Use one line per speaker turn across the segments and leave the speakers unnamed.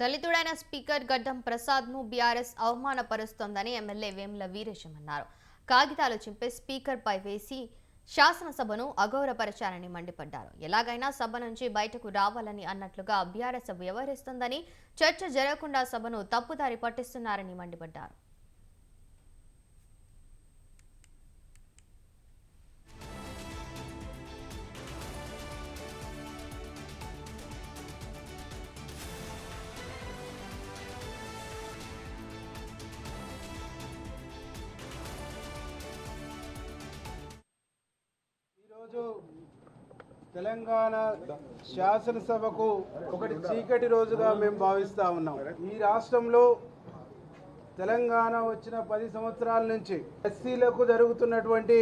దళితుడైన speaker Gaddam ప్రసాద్ను BRS అవమానపరుస్తోందని MLA Vemula Veeresham అన్నారు. కాగితాలు చింపే స్పీకర్పై వేసి శాసనసభను అగౌరవపరచారని మండిపడ్డారు. ఎలాగైనా సభ నుంచి బయటకు రావాలని అన్నట్లుగా బీఆర్ఎస్ వ్యవహరిస్తోందని చర్చ జరగకుండా సభను తప్పుదారి పట్టిస్తున్నారని మండిపడ్డారు.
ఈరోజు తెలంగాణ శాసనసభకు ఒకటి చీకటి రోజుగా మేము భావిస్తూ ఉన్నాం. ఈ రాష్ట్రంలో తెలంగాణ వచ్చిన పది సంవత్సరాల నుంచి ఎస్సీలకు జరుగుతున్నటువంటి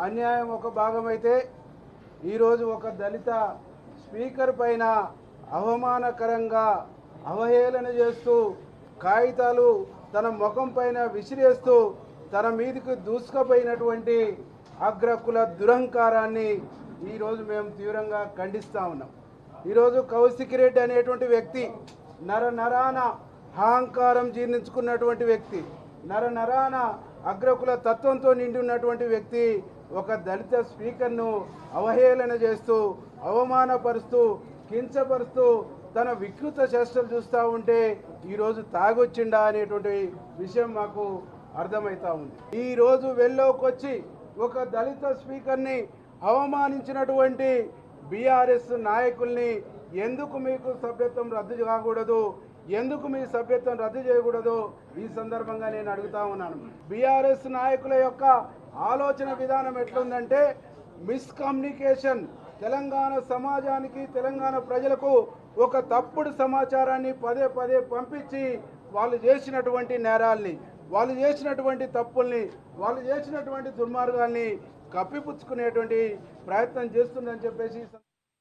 అన్యాయం ఒక భాగమైతే ఈరోజు ఒక దళిత స్పీకర్ పైన అవమానకరంగా అవహేళన చేస్తూ కాగితాలు తన ముఖం పైన విసిరేస్తూ తన మీదకి దూసుకపోయినటువంటి అగ్రకుల దురహంకారాన్ని ఈరోజు మేము తీవ్రంగా ఖండిస్తూ ఉన్నాం. ఈరోజు కౌశిక్ రెడ్డి అనేటువంటి వ్యక్తి నర నరాన అహంకారం జీర్ణించుకున్నటువంటి వ్యక్తి నర నరాన అగ్రకుల తత్వంతో నిండి ఉన్నటువంటి వ్యక్తి ఒక దళిత స్పీకర్ను అవహేళన చేస్తూ అవమానపరుస్తూ కించపరుస్తూ తన వికృత చేష్టలు చూస్తూ ఉంటే ఈరోజు తాగొచ్చిండా అనేటువంటి విషయం మాకు అర్థమవుతా ఉంది. ఈరోజు వెళ్ళోకొచ్చి ఒక దళిత స్పీకర్ని అవమానించినటువంటి బీఆర్ఎస్ నాయకుల్ని ఎందుకు మీకు సభ్యత్వం రద్దు కాకూడదు? ఎందుకు మీ సభ్యత్వం రద్దు చేయకూడదు? ఈ సందర్భంగా నేను అడుగుతా ఉన్నాను. బీఆర్ఎస్ నాయకుల యొక్క ఆలోచన విధానం ఎట్లుందంటే మిస్కమ్యూనికేషన్ తెలంగాణ సమాజానికి తెలంగాణ ప్రజలకు ఒక తప్పుడు సమాచారాన్ని పదే పదే పంపించి వాళ్ళు చేసినటువంటి నేరాల్ని వాళ్ళు చేసినటువంటి తప్పుల్ని వాళ్ళు చేసినటువంటి దుర్మార్గాల్ని కప్పిపుచ్చుకునేటువంటి ప్రయత్నం చేస్తుందని చెప్పేసి